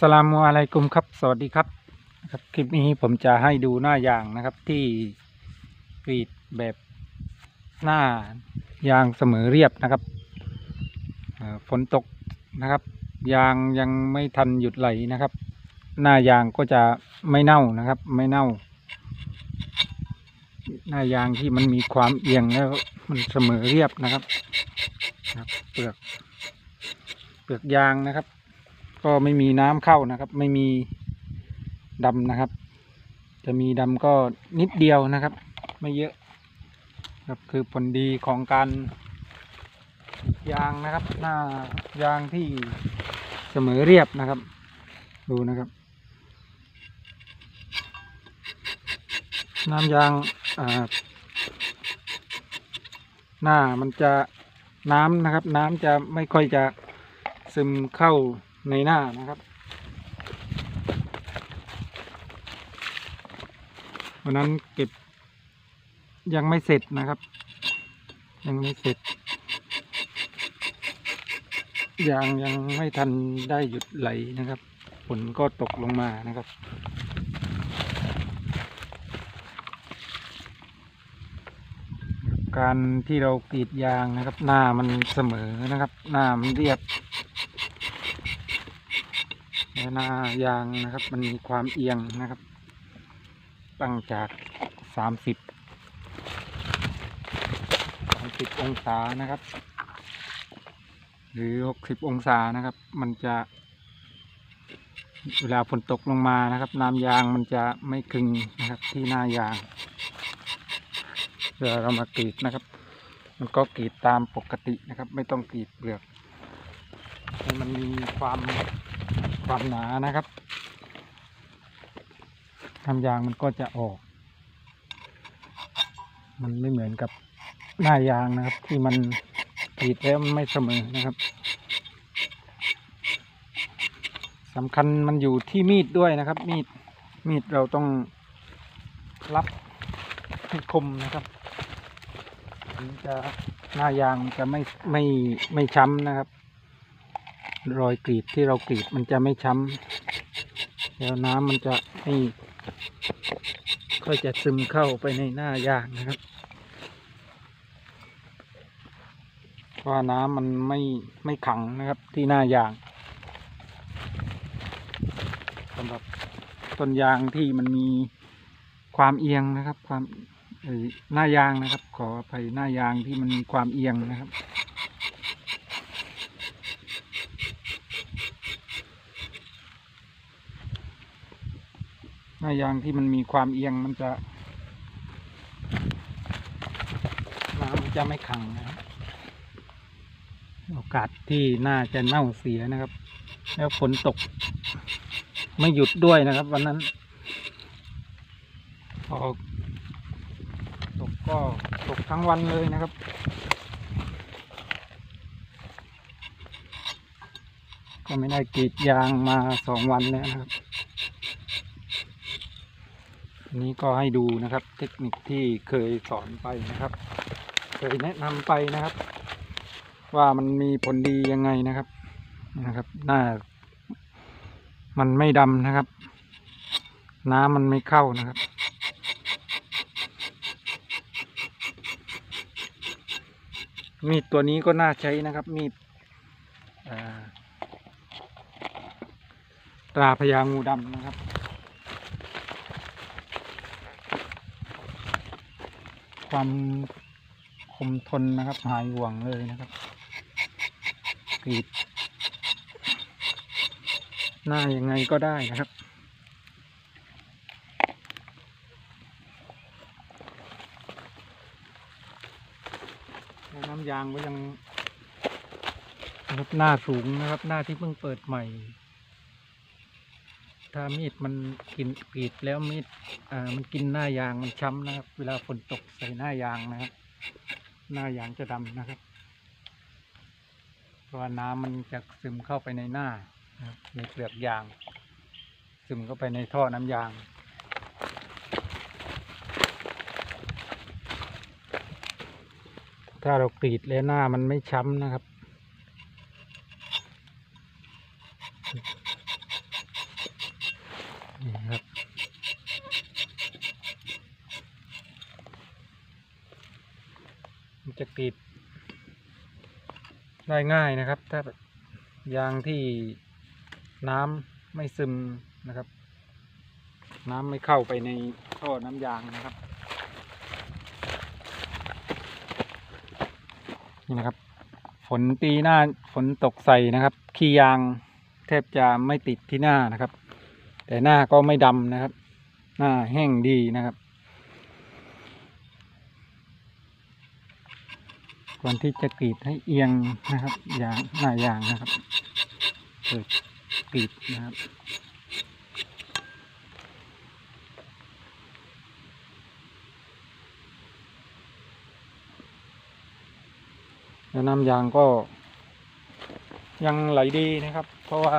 สลามุอะลัยกุมครับ สวัสดีครับครับ คลิปนี้ผมจะให้ดูหน้ายางนะครับ ที่กรีดแบบหน้ายางเสมอเรียบนะครับฝนตกนะครับ ยางยังไม่ทันหยุดไหลนะครับ หน้ายางก็จะไม่เน่านะครับ ไม่เน่า หน้ายางที่มันมีความเอียงแล้วมันเสมอเรียบนะครับเปลือกเปลือกยางนะครับ ก็ไม่มีน้ำเข้านะครับ ไม่มีดำนะครับ จะมีดำก็นิดเดียวนะครับ ไม่เยอะครับคือผลดีของการยางนะครับ หน้ายางที่เสมอเรียบนะครับ ดูนะครับ น้ำยางหน้ามันจะน้ำนะครับ น้ำจะไม่ค่อยจะซึมเข้า ในหน้านะครับ วันนั้นเก็บยังไม่เสร็จนะครับ ยังไม่เสร็จยางยังไม่ทันได้หยุดไหลนะครับฝนก็ตกลงมานะครับ การที่เรากรีดยางนะครับ หน้ามันเสมอนะครับ หน้ามันเรียบ หน้ายางนะครับ มันมีความเอียงนะครับ ตั้งจากสามสิบสามสิบองศานะครับ หรือหกสิบองศานะครับ มันจะ เวลาฝนตกลงมานะครับ น้ำยางมันจะไม่คึงนะครับ ที่หน้ายางเวลาเรามากรีดนะครับ มันก็กรีดตามปกตินะครับ ไม่ต้องกรีดเปลือกให้มันมีความ ความหนานะครับน้ำยางมันก็จะออก มันไม่เหมือนกับหน้ายางนะครับ ที่มันกรีดแล้วไม่เสมอนะครับสำคัญมันอยู่ที่มีดด้วยนะครับ มีดมีดเราต้องรับให้คมนะครับมันจะหน้ายางจะไม่ไม่ไม่ช้ำนะครับ รอยกรีดที่เรากรีดมันจะไม่ช้ำแล้วน้ำมันจะไม่ค่อยจะซึมเข้าไปในหน้ายางนะครับเพราะว่าน้ำมันไม่ไม่ขังนะครับที่หน้ายางสำหรับต้นยางที่มันมีความเอียงนะครับ ความหน้ายางนะครับ ขออภัยหน้ายางที่มันมีความเอียงนะครับ หน้ายางที่มันมีความเอียงมันจะน้ำมันจะไม่ขังนะครับโอกาสที่น่าจะเน่าเสียนะครับ แล้วฝนตก ไม่หยุดด้วยนะครับ วันนั้นพอตกก็ตกทั้งวันเลยนะครับก็ไม่ได้กรีดยางมาสองวันแล้วนะครับอั นี้ก็ให้ดูนะครับ เทคนิคที่เคยสอนไปนะครับ เคยแนะนำไปนะครับ ว่ามันมีผลดียังไงนะครับนะครับหน้ามันไม่ดำนะครับ น้ำมันไม่เข้านะครับมีดตัวนี้ก็น่าใช้นะครับ มีดตราพญางูดำนะครับ ความคมทนนะครับหายห่วงเลยนะครับกรีดหน้ายังไงก็ได้นะครับน้ำยางก็ยังนะครับหน้าสูงนะครับ หน้าที่เพิ่งเปิดใหม่ ถ้ามีดมันกินกรีดแล้วมีดอ่ามันกินหน้ายางมันช้ำนะครับ เวลาฝนตกใส่หน้ายางนะครับ หน้ายางจะดำนะครับ เพราะว่าน้ำมันจะซึมเข้าไปในหน้านะครับในเปลือกยาง ซึมเข้าไปในท่อน้ำยางถ้าเรากรีดแล้วหน้ามันไม่ช้ำนะครับ นี่ครับจะติดได้ง่ายนะครับ ถ้ายางที่น้ำไม่ซึมนะครับ น้ำไม่เข้าไปในท่อน้ำยางนะครับนี่นะครับ ฝนตีหน้าฝนตกใส่นะครับ ขี้ยางแทบจะไม่ติดที่หน้านะครับ แต่หน้าก็ไม่ดำนะครับ หน้าแห้งดีนะครับควรที่จะกรีดให้เอียงนะครับยางหน้ายางนะครับเปิดกรีดนะครับแล้วน้ำยางก็ยังไหลดีนะครับ เพราะว่า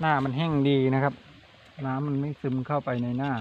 หน้ามันแห้งดีนะครับ น้ำมันไม่ซึมเข้าไปในหน้า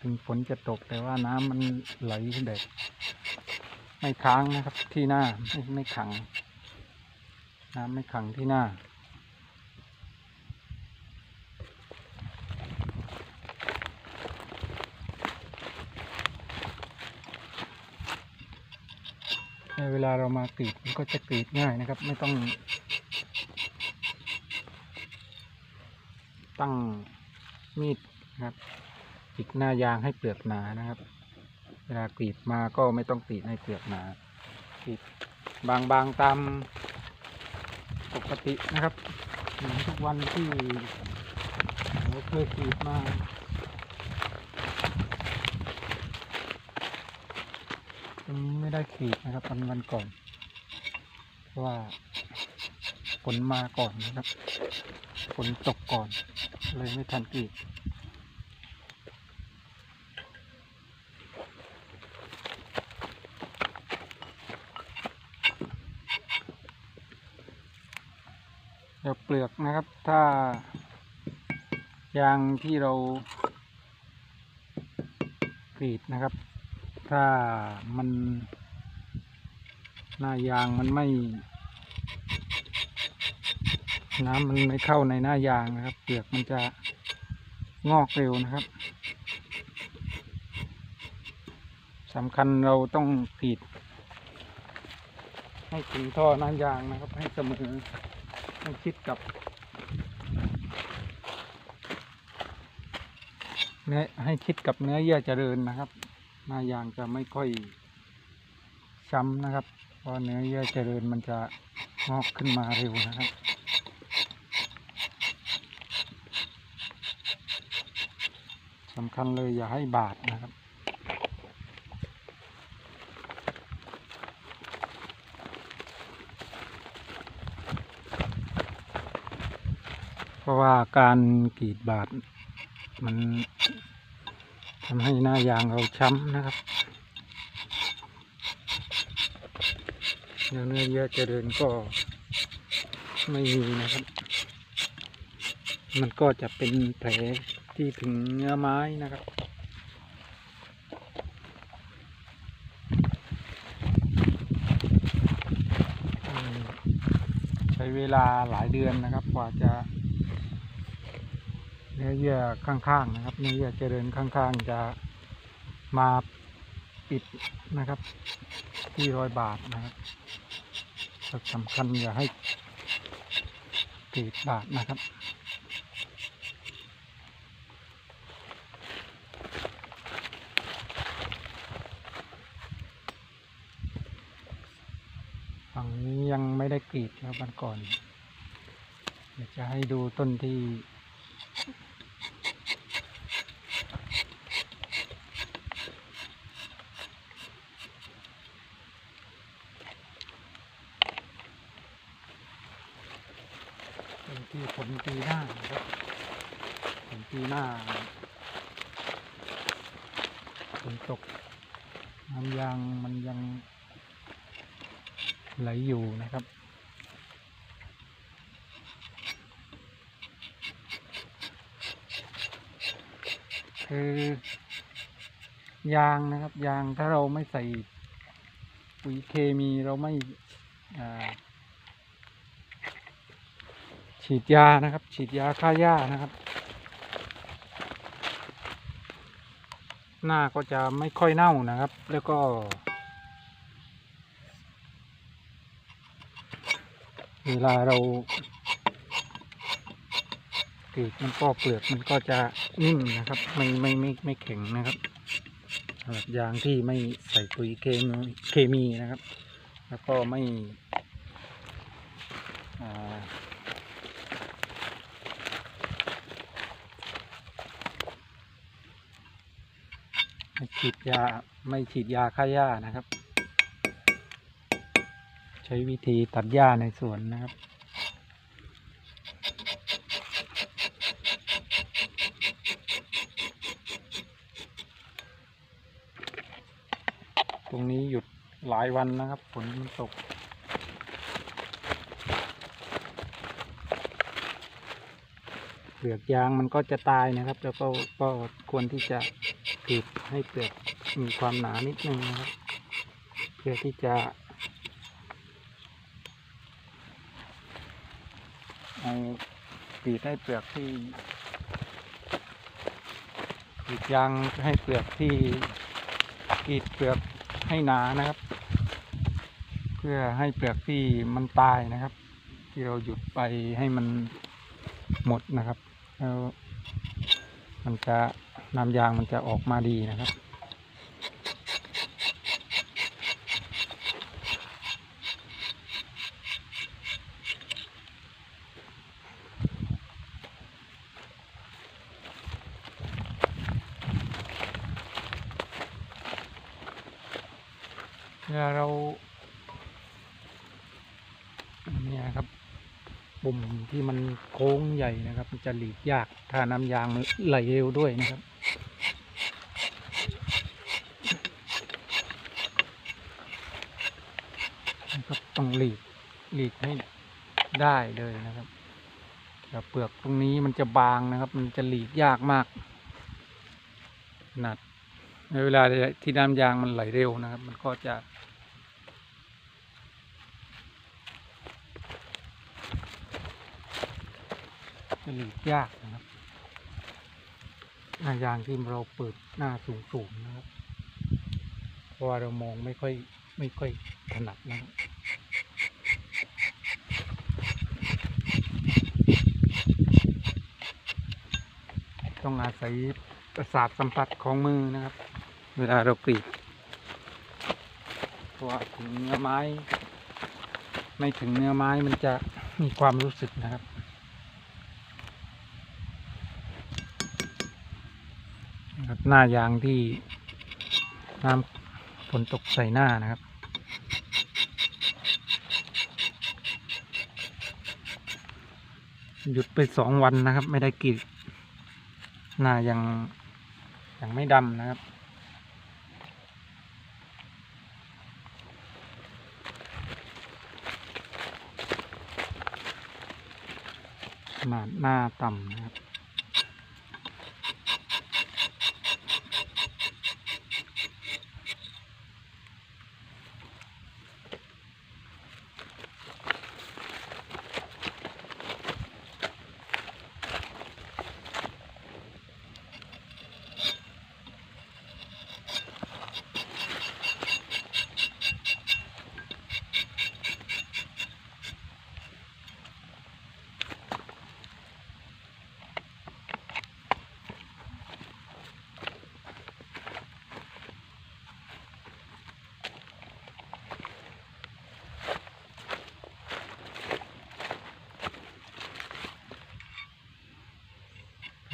ถึงฝนจะตกแต่ว่าน้ำมันไหลขึ้นแบบไม่ค้างนะครับ ที่หน้าไม่ไม่ขัง น้ำไม่ขังที่หน้าเวลาเรามากรีดมันก็จะกรีดง่ายนะครับ ไม่ต้อง ตั้งมีดนะครับจิกหน้ายางให้เปลือกหนานะครับ เวลากรีดมาก็ไม่ต้องกรีดให้เปลือกหนากรีดบางๆตามปกตินะครับเหมือนทุกวันที่เราเคยกรีดมาวันนี้ไม่ได้กรีดนะครับวันวันก่อนเพราะว่าฝนมาก่อนนะครับ ฝนตกก่อน เลยไม่ทันกรีดเดี๋ยวเปลือกนะครับ ถ้ายางที่เรากรีดนะครับ ถ้ามันหน้ายางมันไม่ น้ำมันไม่เข้าในหน้ายางนะครับ เปลือกมันจะงอกเร็วนะครับสำคัญเราต้องกรีดให้ถึงท่อน้ำยางนะครับ ให้เสมอให้ชิดกับเนื้อให้ชิดกับเนื้อเยื่อเจริญนะครับหน้ายางจะไม่ค่อยช้ำนะครับ เพราะเนื้อเยื่อเจริญมันจะงอกขึ้นมาเร็วนะครับ สำคัญเลยอย่าให้บาดนะครับ เพราะว่าการกรีดบาดมันทำให้หน้ายางเราช้ำนะครับเนื้อเนื้อเยอะเจริญก็ไม่มีนะครับ มันก็จะเป็นแผล ที่ถึงเนื้อไม้นะครับใช้เวลาหลายเดือนนะครับ กว่าจะเนื้อเยื่อข้างๆนะครับ เนื้อเยื่อเจริญข้างๆ จะมาปิดนะครับ ที่รอยบาดนะครับสำคัญอย่าให้กรีดบาดนะครับ ฝั่งนี้ยัง ได้กรีดครับวันก่อนเดี๋ยวจะให้ดูต้นที่ ต้นที่ผลปีหน้านะครับผลปีหน้าฝนตกน้ำยางมันยังไหลอยู่นะครับือ ยางนะครับ ยางถ้าเราไม่ใส่ปุ๋ยเคมีเราไม่ฉีดยานะครับ ฉีดยาฆ่าหญ้านะครับ หน้าก็จะไม่ค่อยเน่านะครับ แล้วก็เวลาเรา กรีดมันก็เปลือกมันก็จะนิ่มนะครับ ไม่ไม่ไม่ไม่แข็งนะครับสำหรับยางที่ไม่ใส่ปุ๋ยเคมีเคมีนะครับ แล้วก็ไม่ไม่ฉีดยาไม่ฉีดยาฆ่าหญ้านะครับ ใช้วิธีตัดหญ้าในสวนนะครับ ตรงนี้หยุดหลายวันนะครับฝนมันตก เปลือกยางมันก็จะตายนะครับ แล้วก็ก็ควรที่จะกรีดให้เปลือกมีความหนานิดนึงนะครับ เพื่อที่จะเอากรีดให้เปลือกที่กรีดยางให้เปลือกที่กีดเปลือกให้หนานะครับ พื่อให้เปลือกที่มันตายนะครับ ที่เราหยุดไปให้มันหมดนะครับแล้วมันจะน้ำยางมันจะออกมาดีนะครับเวลาเราเนี่ยครับ ปุ่มที่มันโค้งใหญ่นะครับ มันจะหลีกยากถ้าน้ำยางมันไหลเร็วด้วยนะครับนะครับต้องหลีกหลีกให้ได้เลยนะครับแต่เปลือกตรงนี้มันจะบางนะครับ มันจะหลีกยากมากขนาดในเวลาที่น้ำยางมันไหลเร็วนะครับ มันก็จะ จะหลีกยากนะครับหน้ายางที่เราเปิดหน้าสูงๆนะครับ เพราะว่าเรามองไม่ค่อยไม่ค่อยถนัดนะครับต้องอาศัยประสาทสัมผัสของมือนะครับ เวลาเรากรีดเพราะว่าถึงเนื้อไม้ ไม่ถึงเนื้อไม้มันจะมีความรู้สึกนะครับ นะครับ หน้ายางที่น้ำฝนตกใส่หน้านะครับ หยุดไปสองวันนะครับ ไม่ได้กรีดหน้ายังยังไม่ดำนะครับขนาดหน้าต่ำนะครับ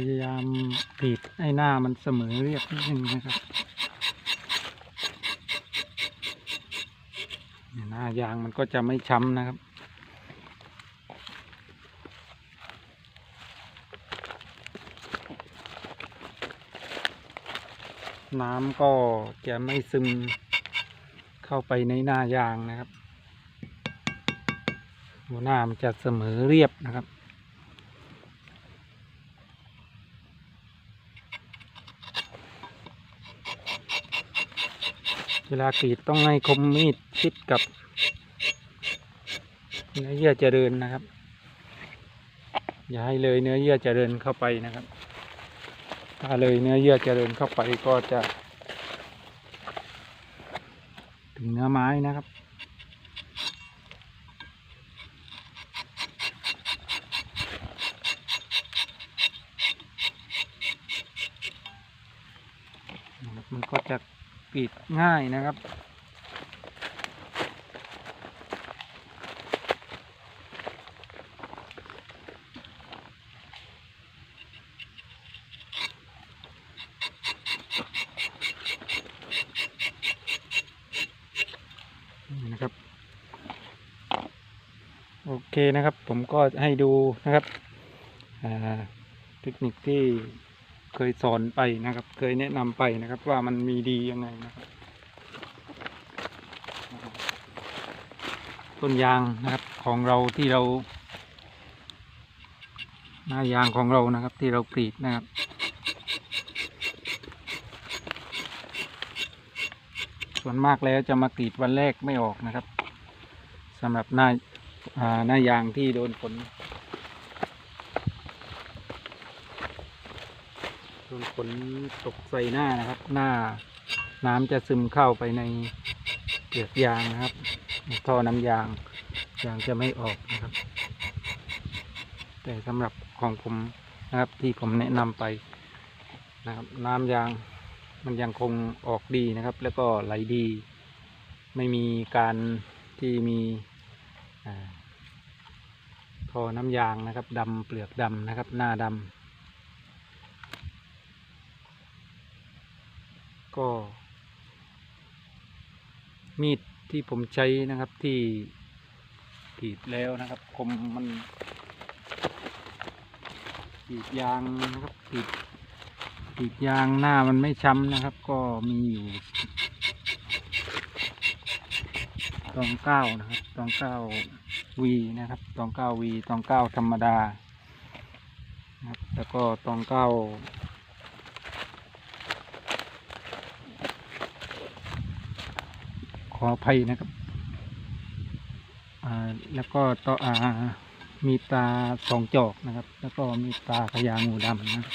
พยายามกรีดให้หน้ามันเสมอเรียบนิดนึงนะครับหน้ายางมันก็จะไม่ช้ำนะครับน้ำก็จะไม่ซึมเข้าไปในหน้ายางนะครับ หัวหน้ามันจะเสมอเรียบนะครับ เวลากรีดต้องให้คมมีดชิดกับเนื้อเยื่อเจริญนะครับ อย่าให้เลยเนื้อเยื่อเจริญเข้าไปนะครับ ถ้าเลยเนื้อเยื่อเจริญเข้าไปก็จะ ถึงเนื้อไม้นะครับ ก็จะกรีด ง่ายนะครับ นี่นะครับ โอเคนะครับ ผมก็ให้ดูนะครับเทคนิคที่เคยสอนไปนะครับ เคยแนะนำไปนะครับว่ามันมีดียังไงนะครับ ต้นยางนะครับของเราที่เราหน้ายางของเรานะครับที่เรากรีดนะครับส่วนมากแล้วจะมากรีดวันแรกไม่ออกนะครับสำหรับหน้าอ่าหน้ายางที่โดนฝนโดนฝนตกใส่หน้านะครับ หน้าน้ำจะซึมเข้าไปในเปลือกยางนะครับ ท่อน้ำยางยางจะไม่ออกนะครับ แต่สำหรับของผมนะครับที่ผมแนะนำไปนะครับน้ำยางมันยังคงออกดีนะครับ แล้วก็ไหลดี ไม่มีการที่มีท่อน้ำยางนะครับดำเปลือกดำนะครับ หน้าดำก็มีด ที่ผมใช้นะครับที่กรีดแล้วนะครับ คมมันกรีดยางนะครับกรีดกรีดยางหน้ามันไม่ช้ำนะครับ ก็มีอยู่ตองเก้านะครับตองเก้าวีนะครับตองเก้าวีตองเก้าธรรมดานะครับแล้วก็ตองเก้า ขออภัยนะครับ อ่า แล้วก็ต่ออ่า มีตาสองจอกนะครับ แล้วก็มีตาขยางูดำนะรับ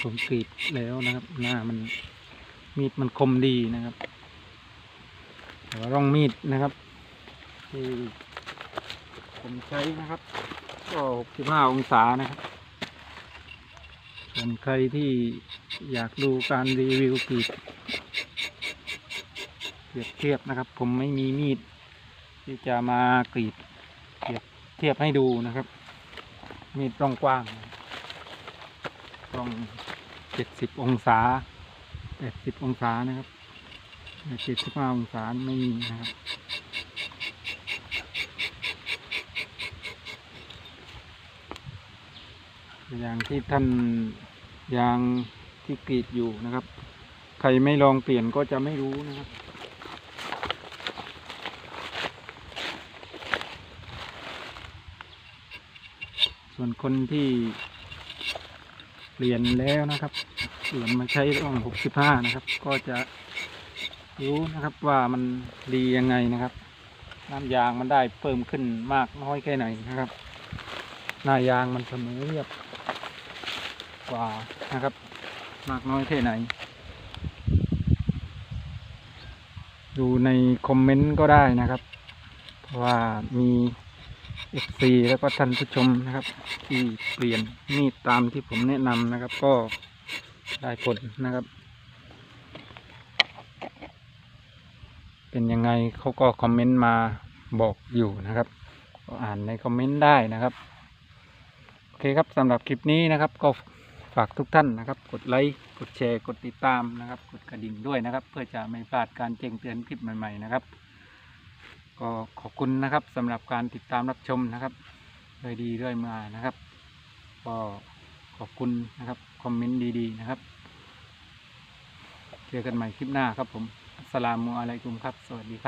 ผมกรีดแล้วนะครับ หน้ามันมีดมันคมดีนะครับแต่ว่าร่องมีดนะครับ ที่ผมใช้นะครับ ก็65องศานะครับส่วนใครที่อยากดูการรีวิวกรีด รียบเทียบนะครับ ผมไม่มีมีด ที่จะมากรีดเปรียบเทียบให้ดูนะครับ มีดร่องกว้างร่องเจ็ดสิบองศาแปดสิบองศานะครับเจ็ดสิบห้าองศาไม่มีนะครับอย่างที่ท่านยางที่กรีดอยู่นะครับ ใครไม่ลองเปลี่ยนก็จะไม่รู้นะครับ ส่วนคนที่เปลี่ยนแล้วนะครับ เปลี่ยนมาใช้ร่องหกสิบห้านะครับ ก็จะรู้นะครับว่ามันดียังไงนะครับ น้ำยางมันได้เพิ่มขึ้นมากน้อยแค่ไหนนะครับ หน้ายางมันเสมอเรียบกว่านะครับ มากน้อยแค่ไหน ดูในคอมเมนต์ก็ได้นะครับเพราะว่ามี เอฟซีแล้วก็ท่านผู้ชมนะครับ ที่เปลี่ยนมีดตามที่ผมแนะนำนะครับ ก็ได้ผลนะครับ เป็นยังไงเขาก็คอมเมนต์มาบอกอยู่นะครับก็อ่านในคอมเมนต์ได้นะครับ โอเคครับสำหรับคลิปนี้นะครับ ก็ฝากทุกท่านนะครับ กดไลค์กดแชร์ กดติดตามนะครับ กดกระดิ่งด้วยนะครับ เพื่อจะไม่พลาดการแจ้งเตือนคลิปใหม่ๆนะครับ ก็ขอบคุณนะครับสำหรับการติดตามรับชมนะครับด้วยดีด้วยมานะครับ ก็ขอบคุณนะครับคอมเมนต์ดีๆนะครับเจอกันใหม่คลิปหน้าครับผมอัสสลามุอะลัยกุมครับ สวัสดีครับ